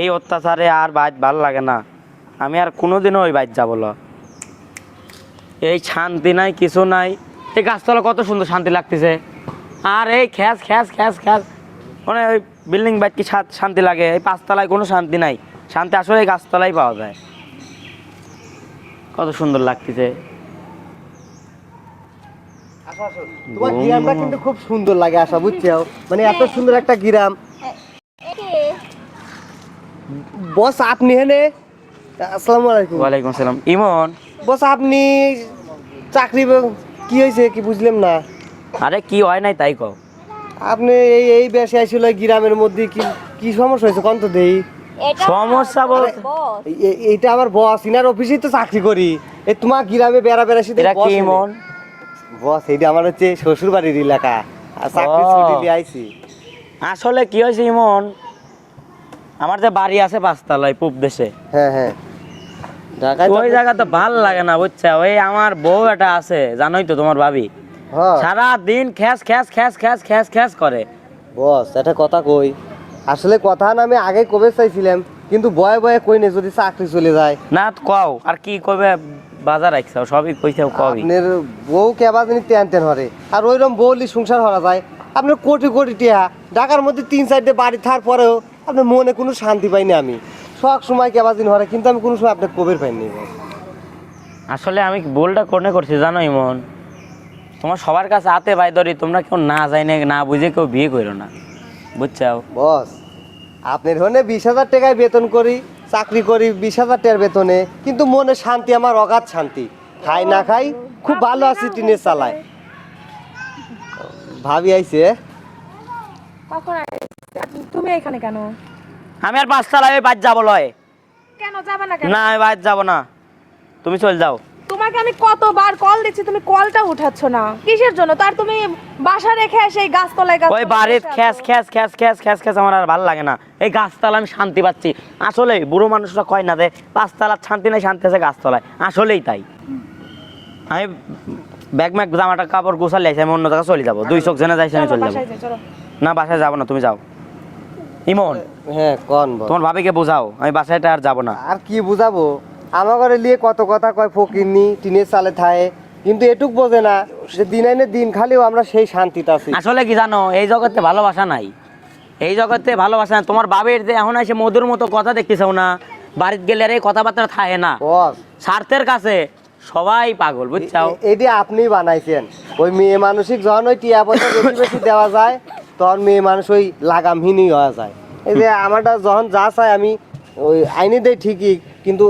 এই অত্যাচারে আর বাইর ভালো লাগে না। আমি আর কোনোদিনও ওই বাইর যাব এই শান্তি নাই, কিছু নাই। এই গাছতলা কত সুন্দর শান্তি লাগতেছে। আর এই খ্যাস খ্যাস খ্যাস খ্যাস মানে ওই বিল্ডিং বাইর কি শান্তি লাগে? এই পাঁচতলায় কোনো শান্তি নাই। শান্তি আসলে এই গাছতলাই পাওয়া যায়। কত সুন্দর লাগতেছে। খুব সুন্দর লাগে, আশা, বুঝছ? মানে এত সুন্দর একটা গ্রাম। বস আপনি হেনে আসসালামু আলাইকুম। ওয়ালাইকুম আসসালাম। ইমন? বস আপনি চাকরি কি হয়েছে কি বুঝলাম না? আরে কি হয় নাই তাই কও। আপনি এই এই বেশে আসলে গ্রামের মধ্যে কি কি সমস্যা হয়েছে? কোন তো দেই। সমস্যা বলতে এই- এইটা আমার বস ইনার অফিসেই তো চাকরি করি। এ তোমার গ্রামে বেড়া বেড়া শীতে এটা কি ইমন? বস এইটা আমার হচ্ছে শ্বশুর বাড়ির এলাকা। আর চাকরি ছুটি দিয়ে আইছি। আসলে কি হয়েছে ইমন? আমার যে বাড়ি আছে পাঁচতলায় পূব দেশে। হ্যাঁ হ্যাঁ। ওই জায়গা তো ভালো লাগে না বুঝছ? ওই আমার বউ এটা আছে জানোই তো তোমার ভাবি। সারা দিন খ্যাস খ্যাস খ্যাস খ্যাস খ্যাস খ্যাস করে। বস একটা কথা কই? আসলে কথা না আমি আগে কবে চাইছিলাম কিন্তু বয়ে বয়ে কই নে যদি চাকরি চলে যায়। না কও আর কি কবে বাজার রাখছাও সবই কইছাও কবি। আপনার বউ কেবা জানি টেন টেন হরে আর ওইরকম বউলি সংসার হরা যায়। আপনার কোটি কোটি টিয়া ঢাকার মধ্যে তিন চারটে বাড়ি থার পরেও আপনার মনে কোনো শান্তি পাইনি আমি। সব সময় কেবা দিন হরে কিন্তু আমি কোনো সময় আপনার কবের পাইনি। আসলে আমি বলটা কোনে করছি জানো ইমন? তোমার সবার কাছে হাতে ভাই ধরি তোমরা কেউ না যাই না না বুঝে কেউ বিয়ে করো না। বুঝছাও? বস আপনার হনে বিশ হাজার টাকায় বেতন করি চাকরি করি বিশ হাজার টাকার বেতনে কিন্তু মনে শান্তি আমার অগাধ শান্তি। খাই না খাই খুব ভালো আছি টিনের চালায়। ভাবি আইছে। কখন? তুমি এখানে কেন? আমি আর পাঁচতলায় ওই বাদ যাব লয়। কেন যাবে না কেন? না আমি বাদ যাব না। তুমি চল যাও। তোমাকে আমি কতবার কল দিচ্ছি তুমি কলটা উঠাচ্ছ না। কিসের জন্য? তার তুমি বাসা রেখে সেই গাছতলায় গাছ ওই বাড়ির খ্যাস খ্যাস খ্যাস খ্যাস খ্যাস খ্যাস আমার আর ভালো লাগে না। এই গাছতলা আমি শান্তি পাচ্ছি। আসলে বুড়ো মানুষরা কয় না যে পাঁচতলার শান্তি নাই শান্তি আছে গাছতলায়। আসলেই তাই। আমি ব্যাগ ম্যাগ জামাটা কাপড় গোছালে আমি অন্য জায়গায় চলে যাব। দুই চোখ জেনে যাইছি আমি চলে যাব। না বাসায় যাব না তুমি যাও। ইমন? হ্যাঁ কন তোমার ভাবিকে বোঝাও আমি বাসায়টা আর যাব না। আর কি বুঝাবো? আমার ঘরে লিয়ে কত কথা কয় ফকিরনি টিনের চালে থায়ে কিন্তু এটুক বোঝে না যে দিন আইনে দিন খালিও আমরা সেই শান্তিতে আছি। আসলে কি জানো এই জগতে ভালোবাসা নাই। এই জগতে ভালোবাসা নাই। তোমার বাবের যে এখন এসে মধুর মতো কথা দেখতেছেও না বাড়িতে গেলে আর এই কথাবার্তা থাকে না। বস। স্বার্থের কাছে সবাই পাগল বুঝছাও? এটি আপনি বানাইছেন। ওই মেয়ে মানসিক যখন ওই টিয়া পয়সা বেশি বেশি দেওয়া যায় তখন মেয়ে মানুষ ওই লাগামহীনই হওয়া যায়। এই যে আমারটা যখন যা চাই আমি ওই আইনি দেই ঠিকই কিন্তু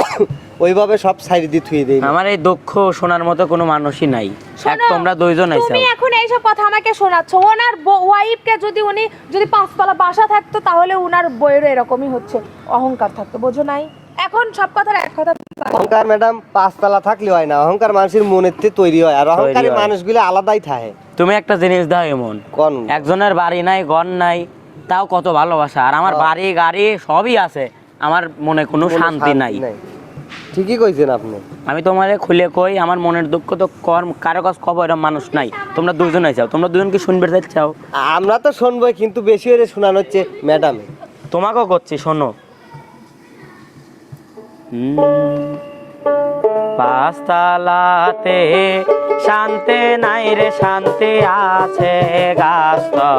ওইভাবে সব সাইড দিয়ে থুয়ে দেই আমার এই দক্ষ শোনার মতো কোনো মানুষই নাই। শোনো, তোমরা দুইজন আইসাও তুমি এখন এইসব কথা আমাকে শোনাচ্ছ। ওনার ওয়াইফকে যদি উনি যদি পাঁচতলা বাসা থাকতো তাহলে উনার বইয়েরও এরকমই হচ্ছে। অহংকার থাকতো বোঝো নাই? এখন সব কথার এক কথা অহংকার ম্যাডাম পাঁচতলা থাকলে হয় না। অহংকার মানুষের মনের থেকে তৈরি হয়। আর অহংকারী। মানুষগুলো আলাদাই থাকে। তুমি একটা জিনিস দাও এমন। কোন? একজনের বাড়ি নাই ঘর নাই তাও কত ভালোবাসা। আর আমার। বাড়ি গাড়ি সবই আছে। আমার মনে কোনো শান্তি নাই। ঠিকই কইছেন আপনি। আমি তোমারে খুলে কই আমার মনের দুঃখ তো কর কারও কাছ খবর এরম মানুষ নাই। তোমরা দুজন আইসাও তোমরা দুজন কি শুনবে চাও? আমরা তো শুনবই কিন্তু বেশি হয়ে শোনানো হচ্ছে ম্যাডাম। তোমাকেও করছি শোনো। পাঁচতলাতে শান্তি নাই রে, শান্তি আছে গাছতলায়।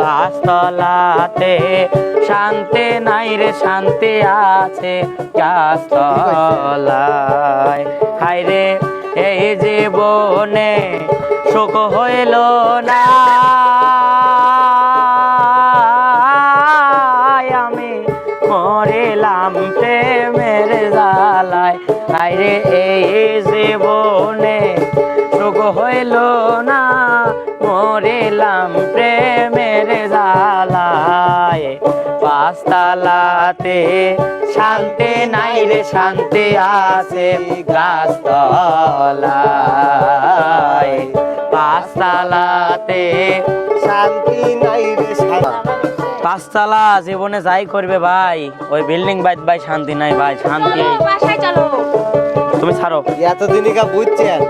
পাঁচতলাতে শান্তি নাই রে, শান্তি আছে গাছতলায়। হাই রে, এই জীবনে সুখ হইল না। মরিলাম প্রেমের জ্বালায়। আরে এই জীবনে সুখ হইল না, মরিলাম প্রেমের জ্বালায়। পাঁচতলাতে শান্তি নাই রে, শান্তি আছে গাছতলায়। পাঁচতলাতে। শান্তি নাই রে শান্তি পাঁচতলা জীবনে যাই করবে ভাই ওই বিল্ডিং বাইত ভাই শান্তি নাই ভাই শান্তি। তুমি ছাড়ো। এতদিনই কা বুঝছেন?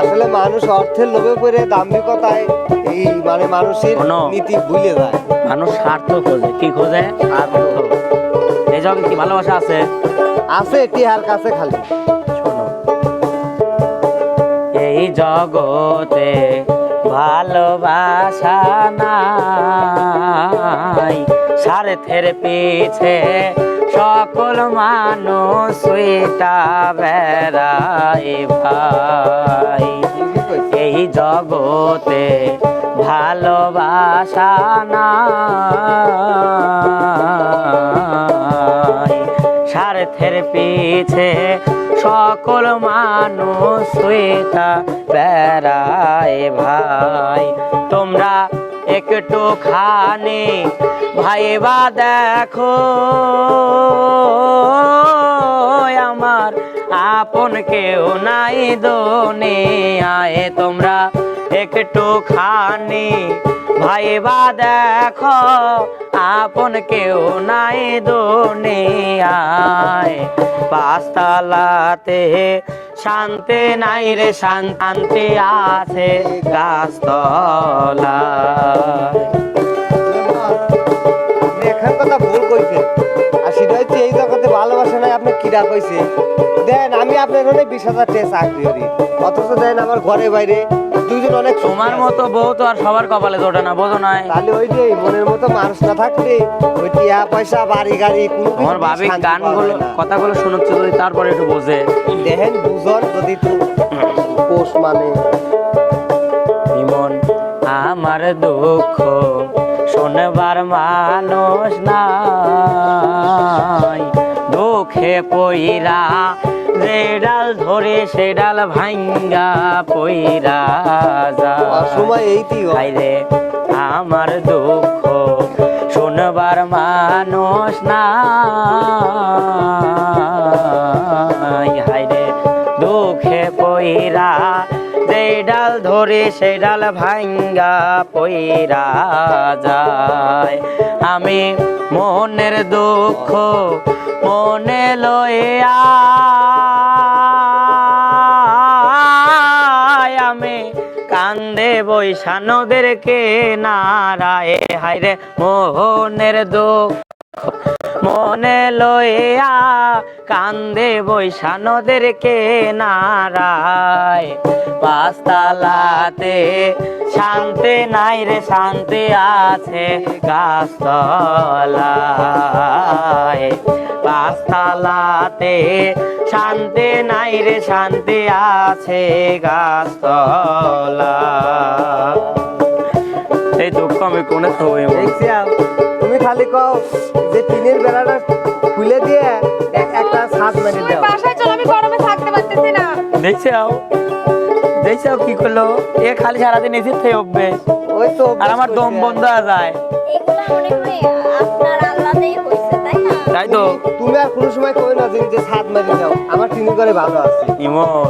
আসলে মানুষ অর্থের লোভে পড়ে দাম্ভিকতায় এই মানে মানুষের। নীতি ভুলে যায়। মানুষ স্বার্থ খোঁজে। কি খোঁজে? স্বার্থ। এই জগতে কি ভালোবাসা আছে? আছে টিহার কাছে খালি। এই জগতে ভালোবাসা নাই। স্বার্থের পিছে সকল মানুষ সুইটা বেড়াই ভাই। এই জগতে ভালোবাসা নাই। স্বার্থের পিছে সকল মানুষ বেড়ায় ভাই। তোমরা একটু খানি ভাইবা দেখো, আমার আপন কেউ নাই দোনে আয় তোমরা একটু খানি ভাইবা দেখো, আপন কেউ নাই দোনে আয় পাঁচতলাতে শান্তি নাই রে, শান্তি আছে গাছতলা এখান কথা ভুল কইছে। আর সেটা হচ্ছে এই জগতে ভালোবাসা নাই, আপনি কিরা কইছে? দেন, আমি আপনার অনেক বিশ হাজার টাকা চাকরি করি। অথচ দেন, আমার ঘরে বাইরে দুইজন অনেক তোমার মতো বউ তো আর সবার কপালে জোটে না বোঝো নাই। তাহলে ওই যে মনের মতো মানুষ না থাকলে ওই টিয়া পয়সা বাড়ি গাড়ি কোনো আমার ভাবি গানগুলো কথাগুলো শোনাচ্ছে যদি তারপরে একটু বোঝে। দেখেন বুঝন যদি তো পোষ মানে। ইমন আমার দুঃখ শোনবার মানুষ নাই। দুঃখে পইরা যে ডাল ধরে সে ডাল ভাঙ্গা পইরা সময় এইটি হাইরে আমার দুঃখ শোনবার মানুষ নাই হাইরে দুঃখে পইরা যে ডাল ধরে সে ডাল ভাঙ্গা পইরা যায়। আমি মনের দুঃখ মনে লইয়া আমি কান্দে বৈশানদেরকে নারায়। হাইরে মোহনের দুঃখ মনে লইয়া কান্দে বৈশানদেরকে নারায় পাঁচতালাতে শান্তি নাই রে, শান্তি আছে গাছতলায়। পাঁচতালাতে শান্তি নাই রে, শান্তি আছে গাছতলা এই দুঃখ আমি কোনে থবই। তুমি খালি কও যে টিনের বেড়াটা খুলে দিয়ে এক- একটা ছাদ মেরে দাও। বাসায় চলো আমি গরমে থাকতে পারতেছি না। দেখছে আও। দেখছে আও কি করল? এ খালি সারাদিন এসে থেকে উঠবে। ওই তো আর আমার দম বন্ধ হয়ে যায়। তাই তো। তুমি আর কোনো সময় কই না যে ছাদ মেরে দাও। আমার টিনের ঘরে ভালো আছে। ইমন।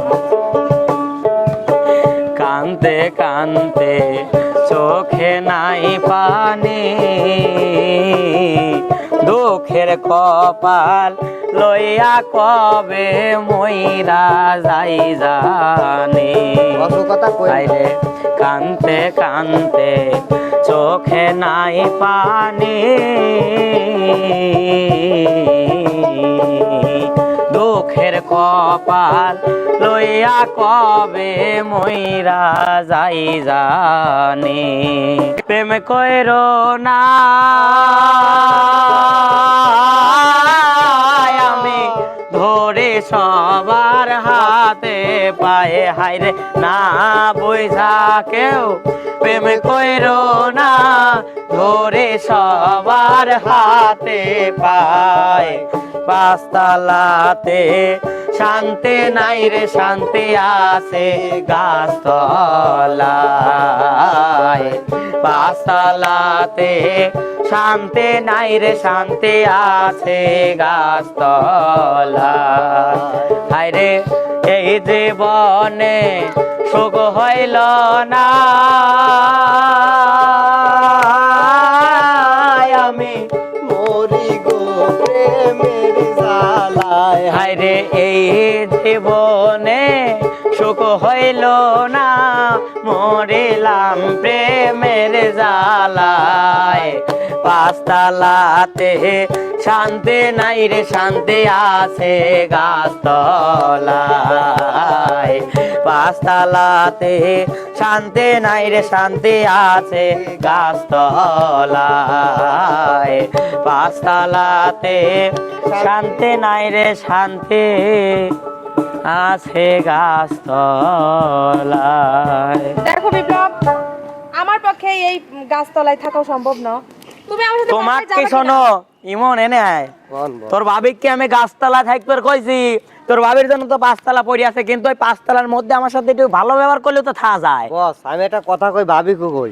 কানতে কানতে চোখে নাই পানি। দুঃখের কপাল লইয়া কবে মইরা যাই জানি। অত কথা কই? না। কানতে কানতে চোখে নাই পানি। দুঃখের কপাল লইয়া কবে মইরা যাই জানি। প্রেম কইর না আমি ধরে সবার হাতে পায়ে হাইরে না বৈশা কেউ প্রেম কইরো না। ধরে সবার হাতে পায় পাঁচতলাতে শান্তি নাই রে, শান্তি আছে গাছতলায়। পাঁচতলাতে শান্তি নাই রে, শান্তি আছে গাছতলায়। হায়রে এই জীবনে সুখ হইল না। জীবনে সুখ সুখ হইল না, মরিলাম প্রেমের জালায় পাঁচতলাতে শান্তি নাই রে, শান্তি আছে গাছতলায়। পাঁচতলাতে শান্তি নাই রে, শান্তি আছে গাছতলায়। পাঁচতলাতে শান্তি নাই রে, শান্তি আছে গাছতলায়। দেখো বিপ্লব আমার পক্ষে এই গাছতলায় থাকাও সম্ভব না। তুমি আমার সাথে তোমাক কি শোনো ইমন এনে আয়। তোর ভাবিকে আমি গাছতলা থাকতে কইছি। তোর ভাবির জন্য তো পাঁচতলা পড়ে আছে কিন্তু ওই পাঁচতলার মধ্যে আমার সাথে একটু ভালো ব্যবহার করলে তো থা যায়। বস আমি একটা কথা কই ভাবি কো কই।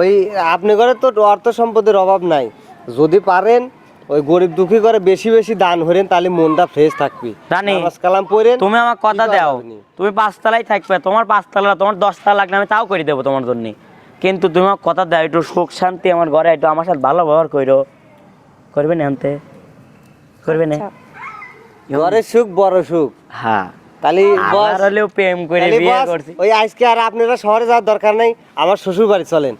ওই আপনি ঘরে তো অর্থ সম্পদের অভাব নাই। যদি পারেন ওই গরিব দুঃখী করে বেশি বেশি দান হরেন তাহলে মনটা ফ্রেশ থাকবে। রানি নামাজ কালাম পড়েন তুমি আমার কথা দাও। তুমি পাঁচতলাই থাকবে তোমার পাঁচতলা তোমার দশতলা লাগলে আমি তাও করে দেবো তোমার জন্য। কিন্তু তুমি আমার কথা দাও একটু সুখ শান্তি আমার ঘরে একটু আমার সাথে ভালো ব্যবহার করো। করবে না আনতে? করবে না? আচ্ছা। ঘরের সুখ বড় সুখ। হ্যাঁ। তাহলে বস হলেও প্রেম করে বিয়ে করছি। ওই আজকে আর আপনারা শহরে যাওয়ার দরকার নাই আমার শ্বশুর বাড়ি চলেন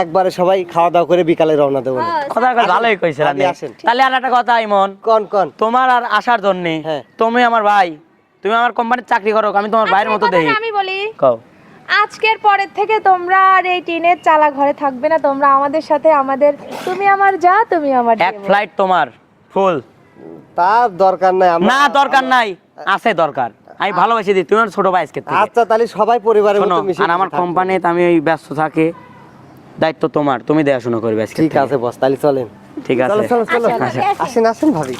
একবারে সবাই খাওয়া দাওয়া করে বিকালে রওনা দেবো কথা ভালোই আপনি তাহলে আর একটা কথা ইমন। কন কন? তোমার আর আসার জন্য হ্যাঁ। তুমি আমার ভাই তুমি আমার কোম্পানির চাকরি করো আমি তোমার ভাইয়ের মতো দেখি। আমি বলি। কও। আজকের পরের থেকে তোমরা আর এই টিনের চালা ঘরে থাকবে না তোমরা আমাদের সাথে আমাদের তুমি আমার যা তুমি আমার এক ফ্লাইট তোমার ফুল তার দরকার নাই না দরকার নাই। আছে দরকার। আমি ভালোবাসি দিই তুমি আমার ছোট ভাই আজকে আচ্ছা তাহলে সবাই পরিবারের শোনো মতো মিশে আর আমার। কোম্পানিতে আমি ওই ব্যস্ত থাকি দায়িত্ব তোমার তুমি দেখাশোনা করবে আজকে ঠিক আছে বস তাহলে চলেন। ঠিক আছে। চলো চলো আসেন, আসেন। আসেন আসেন ভাবি।